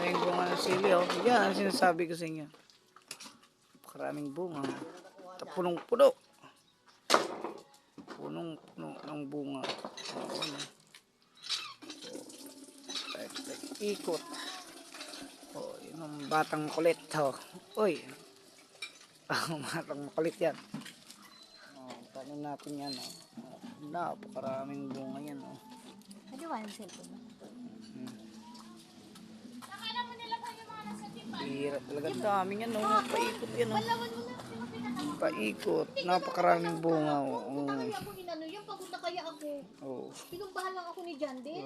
Maraming bunga ng sili, oh. Yan ang sinasabi ko sa inyo. Maraming bunga. Punong-puno. Punong-puno ng bunga. Oo, ano. Ikot. Oh, yun ang batang kulit, oh. Uy. Ang batang kulit yan. Oh, tanong natin yan, oh. Oh, Napakaraming bunga yan, oh. Ano ba yung cellphone mo? Hira talaga. Dami yan, oh. Paikot yan, oh. Paikot. Napakaraming bunga, oh. Ako inano yung pagod na kaya ako. Oh. Pinumbahan lang ako ni John din.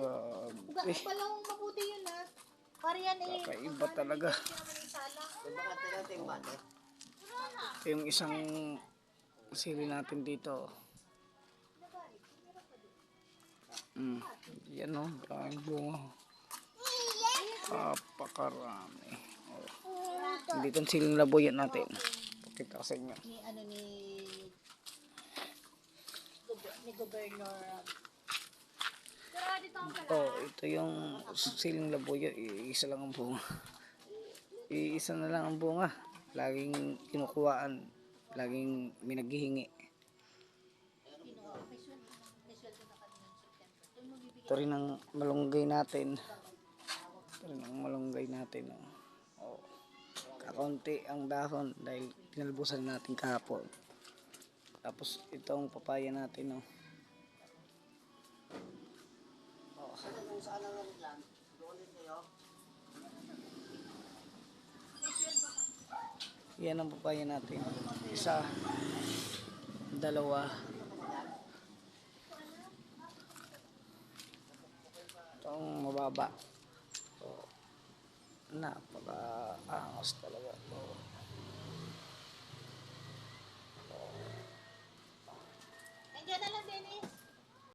Uga, Grabe. pala mabuti yun ha. Para yan eh. Kakaiba talaga. Ito yung isang sili natin dito. Mm. Yan o, maraming bunga. Napakarami. Oh. Dito ang siling labuyan natin. Pakita ko sa inyo. Ni ano ni ni Governor Ito, ito yung siling labuyo. Iisa lang ang bunga. Iisa na lang ang bunga. Laging kinukuhaan. Laging may naghihingi. Ito rin ang malunggay natin. Ito rin ang malunggay natin. Oh. Oh. Ang dahon dahil pinalbusan natin kahapon. Tapos itong papaya natin. Oh. Yan ang papaya natin. Isa, dalawa. Itong mababa. So, napaka-angas talaga.